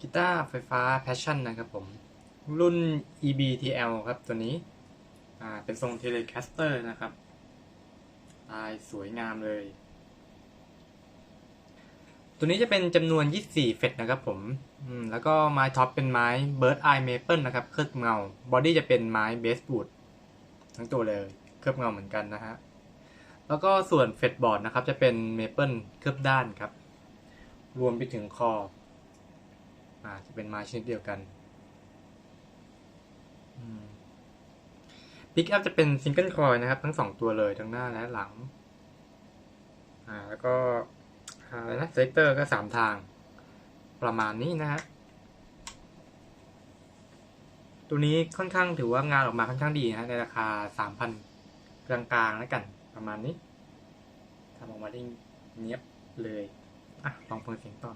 กีตาร์ไฟฟ้า Passion นะครับผม รุ่น EBTL ครับตัวนี้ เป็นทรง Telecaster นะครับ ลายสวยงามเลย ตัวนี้จะเป็นจำนวน 24 เฟตนะครับผมมแล้วก็ไม้ท็อปเป็นไม้ Bird Eye Maple นะครับ เคลือบเงา บอดี้จะเป็นไม้ Basswood ทั้งตัวเลย เคลือบเงาเหมือนกันนะฮะ แล้วก็ส่วนเฟตบอร์ดนะครับ จะเป็นเมเปิลเคลือบด้านครับ รวมไปถึงคอ อาจะเป็นไม้ชนิดเดียวกันพิกอัพจะเป็นซิงเกิลคอยนะครับ ทั้งสองตัวเลยทั้งหน้าและหลัง อ่า แล้วก็อะไรนะเซกเตอร์ก็สามทาง ประมาณนี้นะฮะตัวนี้ค่อนข้างถือว่างานออกมาค่อนข้างดีนะฮะในราคาสามพันกลางๆแล้วกัน ประมาณนี้ทำออกมาได้เนี้ยบเลย อะ ลองฟังเสียงต่อ